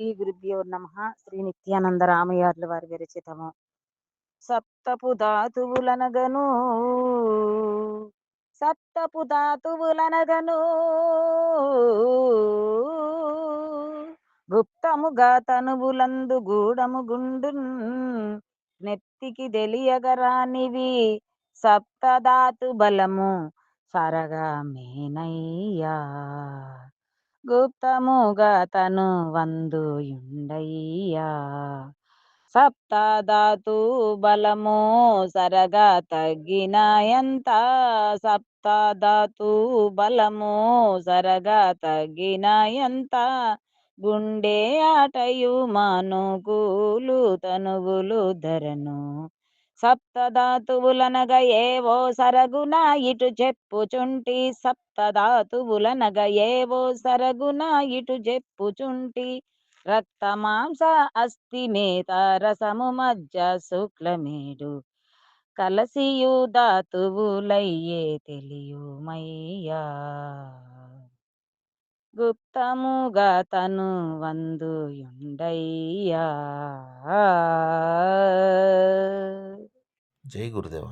శ్రీ గురుభ్యో నమ. శ్రీ నిత్యానంద రామయార్ల వారి విరచితము. సప్తపు ధాతువులనగను సప్తపు ధాతువులనగను గుప్తముగా తనువులందు గూడము గుండు నెత్తికి తెలియగరానివి సప్తధాతు బలము. సరగా మేనయ్యా గుప్తముగా తను వందుయుండయ్యా. సప్తధాతు బలము సరగా తగ్గిన ఎంత సప్తధాతు బలము సరగా తగ్గిన ఎంత గుండె ఆటయు మానుకూలు తనువులు ధరను సప్తధాతువులనగ ఏవో సరగున ఇటు చెప్పుచుంటి సప్తధాతువులనగ ఏవో సరగున ఇటు చెప్పుచుంటి. రక్త మాంస అస్థి మేత రసము మజ్జ శుక్లమేడు కలసియు ధాతువులయ్యే తెలియుమయ్యా గుప్తముగా తను వందుయుండయ్యా. జై గురుదేవ